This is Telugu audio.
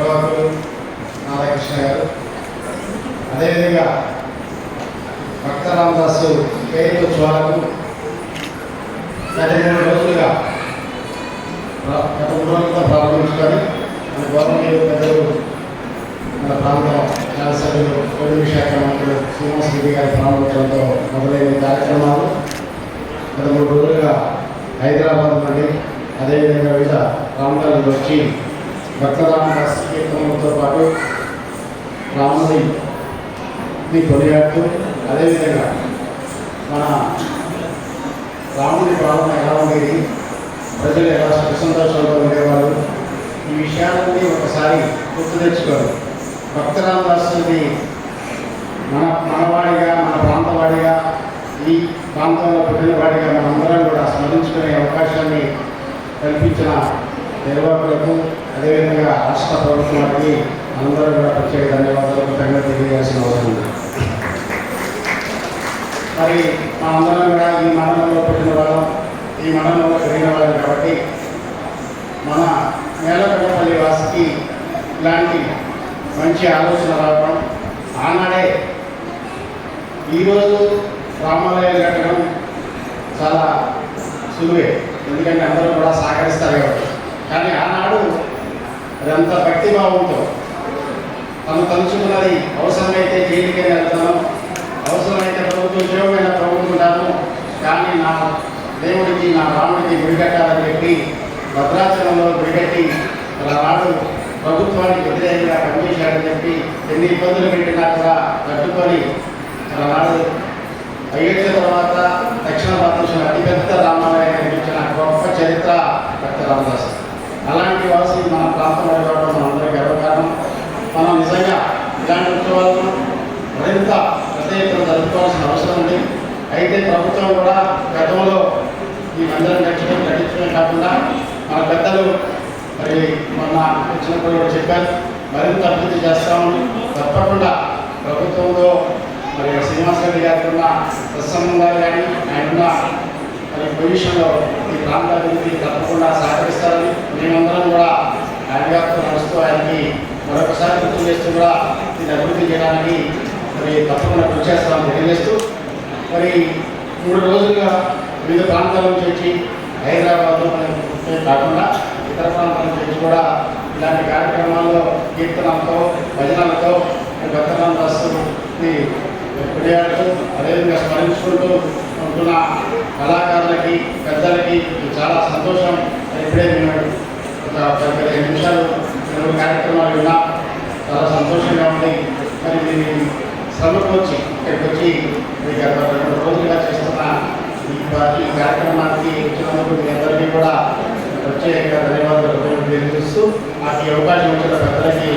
రాధాకృష్ణ గారు. అదేవిధంగా భక్త రామదాసు పేరు ఉత్సవాలకు గత మూడు రోజులుగా గత మూడు రోజులతో ప్రారంభించుకొని మన గవర్నమెంట్ పెద్దలు మన ప్రాంత శాసనసభ్యులు రెవెన్యూ శాఖ మంత్రులు శ్రీనివాస్ రెడ్డి గారి ప్రారంభోత్సవంతో మొదలైన కార్యక్రమాలు గత మూడు రోజులుగా హైదరాబాద్ నుండి అదేవిధంగా వివిధ ప్రాంతాలకు వచ్చి భక్త రామదాస్ కీర్తనలతో పాటు రాముడిని కొనియాడుతూ అదేవిధంగా మన రాముడి భావన ఎలా ఉండేది ప్రజలు ఎలా సుఖ సంతోషంలో ఉండేవారు ఈ విషయాలన్నీ ఒకసారి గుర్తు తెచ్చుకోరు భక్త రామదాసుని మన మనవాడిగా మన ప్రాంతవాడిగా ఈ ప్రాంతంలో పుట్టినవాడిగా మనందరం కూడా స్మరించుకునే అవకాశాన్ని కల్పించిన నిర్వాహకులకు అదేవిధంగా రాష్ట్ర ప్రభుత్వానికి అందరూ కూడా ప్రత్యేక ధన్యవాదాలు కృతజ్ఞత తెలియజేయాల్సిన అవసరం ఉంది. మరి మా అందరం కూడా ఈ మండలంలో పుట్టిన వాళ్ళం. ఈ మండలంలో పెరిగిన వాళ్ళం కాబట్టి మన మేలకడపల్లి వాసికి ఇలాంటి మంచి ఆలోచన రావడం ఆనాడే ఈరోజు రామాలయాలు కట్టడం చాలా సులువే. ఎందుకంటే అందరూ కూడా సహకరిస్తారు కాబట్టి. కానీ ఆనాడు అదంతా భక్తిభావంతో తను తలుచుకున్నది అవసరమైతే జైలుకైనా వెళ్తాను. అవసరమైతే ప్రభుత్వ ఉద్యోగమైన ప్రభుత్వం కానీ నా దేవుడికి నా రాముడికి గుడి చెప్పి భద్రాచలంలో గుడి కట్టి నాడు ప్రభుత్వానికి వ్యతిరేకంగా పనిచేశాడని చెప్పి ఎన్ని ఇబ్బందులు పెట్టినా కూడా తట్టుకొని నాడు అయ్యే అలాంటి వాసి మన ప్రాంతంలో రావడం మన గర్వకారణం. మనం నిజంగా ఇలాంటి ఉత్సవాలను మరింత పెద్ద ఎత్తున జరుపుకోవాల్సిన అవసరం ఉంది. అయితే ప్రభుత్వం కూడా గతంలో ఈ మందిరం కట్టడం కట్టించడమే కాకుండా మన పెద్దలు మరి మొన్న వచ్చినప్పుడు కూడా చెప్పారు మరింత అభివృద్ధి చేస్తామని తప్పకుండా ప్రభుత్వంలో మరి శ్రీనివాస్ రెడ్డి గారికి ఉన్న సత్సంబంధాలు కానీ ఆయన ఉన్న మరి పొజిషన్లో ఈ ప్రాంతాభివృద్ధి తప్పకుండా సహకరి మేమందరం కూడా ఆయన గారితో నడుస్తూ ఆయనకి మరొకసారి గుర్తు చేస్తూ కూడా దీన్ని అభివృద్ధి చేయడానికి మరి తప్పకుండా కృషి చేస్తామని తెలియజేస్తూ మరి మూడు రోజులుగా వివిధ ప్రాంతాల నుంచి వచ్చి హైదరాబాద్లో కాకుండా ఇతర ప్రాంతాల నుంచి వచ్చి కూడా ఇలాంటి కార్యక్రమాల్లో కీర్తనలతో భజనలతో భక్తరామ దాసుని కొనియాడుతూ అదేవిధంగా స్మరించుకుంటూ ఉంటున్న కళాకారులకి పెద్దలకి చాలా సంతోషం ఇప్పుడే నేను ఒక పదిహేను నిమిషాలు రెండు కార్యక్రమాలు విన్నా చాలా సంతోషంగా ఉంది మరి మీ శ్రమకు వచ్చి ఇక్కడికి వచ్చి మీకు రెండు రోజులుగా చేస్తున్న ఈ ఈ కార్యక్రమానికి వచ్చినందుకు మీ అందరికీ కూడా ప్రత్యేకంగా ధన్యవాదాలు తెలియజేస్తూ నాకు ఈ అవకాశం ఇచ్చిన పెద్దలకి